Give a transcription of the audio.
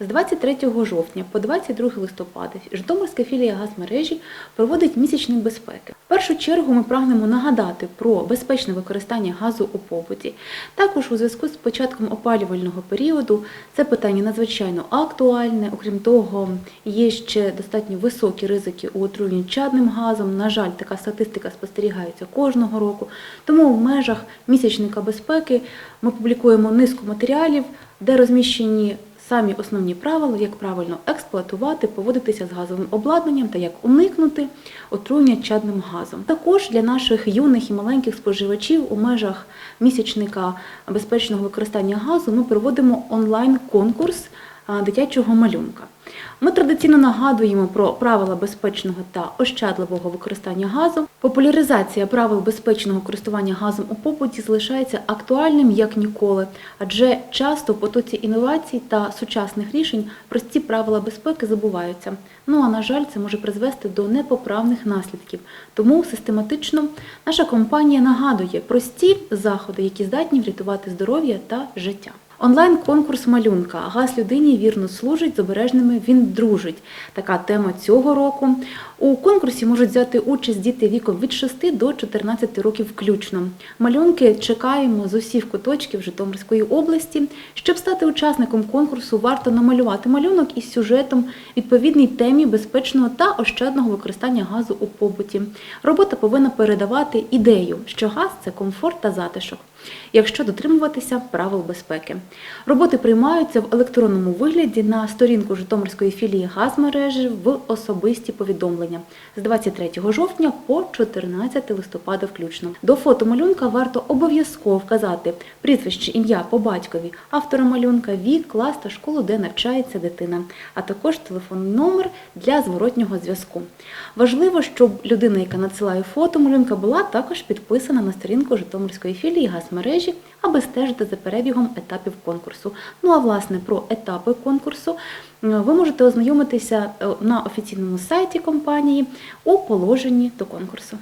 З 23 жовтня по 22 листопада Житомирська філія газмережі проводить місячник безпеки. В першу чергу ми прагнемо нагадати про безпечне використання газу у побуті. Також у зв'язку з початком опалювального періоду це питання надзвичайно актуальне. Окрім того, є ще достатньо високі ризики у отруєнні чадним газом. На жаль, така статистика спостерігається кожного року. Тому в межах місячника безпеки ми публікуємо низку матеріалів, де розміщені самі основні правила, як правильно експлуатувати, поводитися з газовим обладнанням та як уникнути отруєння чадним газом. Також для наших юних і маленьких споживачів у межах місячника безпечного використання газу ми проводимо онлайн-конкурс дитячого малюнка. Ми традиційно нагадуємо про правила безпечного та ощадливого використання газу. Популяризація правил безпечного користування газом у побуті залишається актуальним як ніколи, адже часто в потоці інновацій та сучасних рішень прості правила безпеки забуваються. Ну а на жаль, це може призвести до непоправних наслідків. Тому систематично наша компанія нагадує прості заходи, які здатні врятувати здоров'я та життя. Онлайн-конкурс малюнка Газ людині вірно служить, з обережними він дружить. Така тема цього року. У конкурсі можуть взяти участь діти віком від 6 до 14 років включно. Малюнки чекаємо з усіх куточків Житомирської області. Щоб стати учасником конкурсу, варто намалювати малюнок із сюжетом відповідній темі безпечного та ощадного використання газу у побуті. Робота повинна передавати ідею, що газ це комфорт та затишок якщо дотримуватися правил безпеки. Роботи приймаються в електронному вигляді на сторінку Житомирської філії газмережі в особисті повідомлення з 23 жовтня по 14 листопада включно. До фотомалюнка варто обов'язково вказати прізвище, ім'я по батькові, автора малюнка, вік, клас та школу, де навчається дитина, а також телефонний номер для зворотнього зв'язку. Важливо, щоб людина, яка надсилає фото малюнка, була також підписана на сторінку Житомирської філії газмережі, аби стежити за перебігом етапів конкурсу. Ну а власне про етапи конкурсу е, ви можете ознайомитися е, на офіційному сайті компанії у положенні до конкурсу.